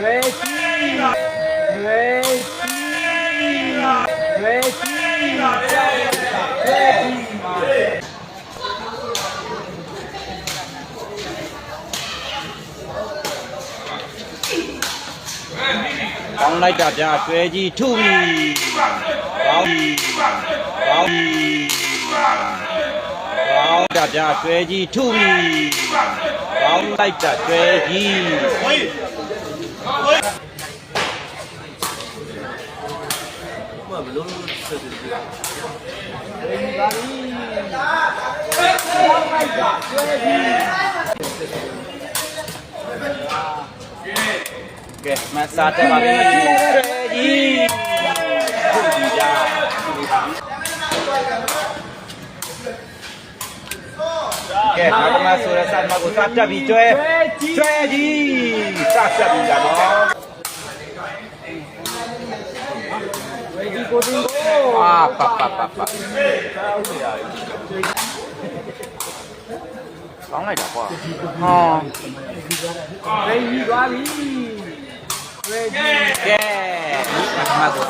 Regina Regina Regina Regina ကောင်းလိုက်တာဗျာဆွဲကြီးထုပြီကောင်းပြီကောင်းပြီကောင်းတာဗျာဆွဲကြီးထုပြီ ကောင်းလိုက်တာကျွဲကြီးကဲမဆာတက်ပါလိမ့်မယ်ကျွဲကြီး ကဲနာကမဆိုရစမကိုစတက်ပြီးကျွဲကျွဲကြီးစတက်ပြီးလာတော့ဝေကြီးကိုတင်ကိုအာပပပပဆောင်းလိုက်တာကွာဟောဝေကြီးသွားပြီဝေကြီးကဲနာကမဆို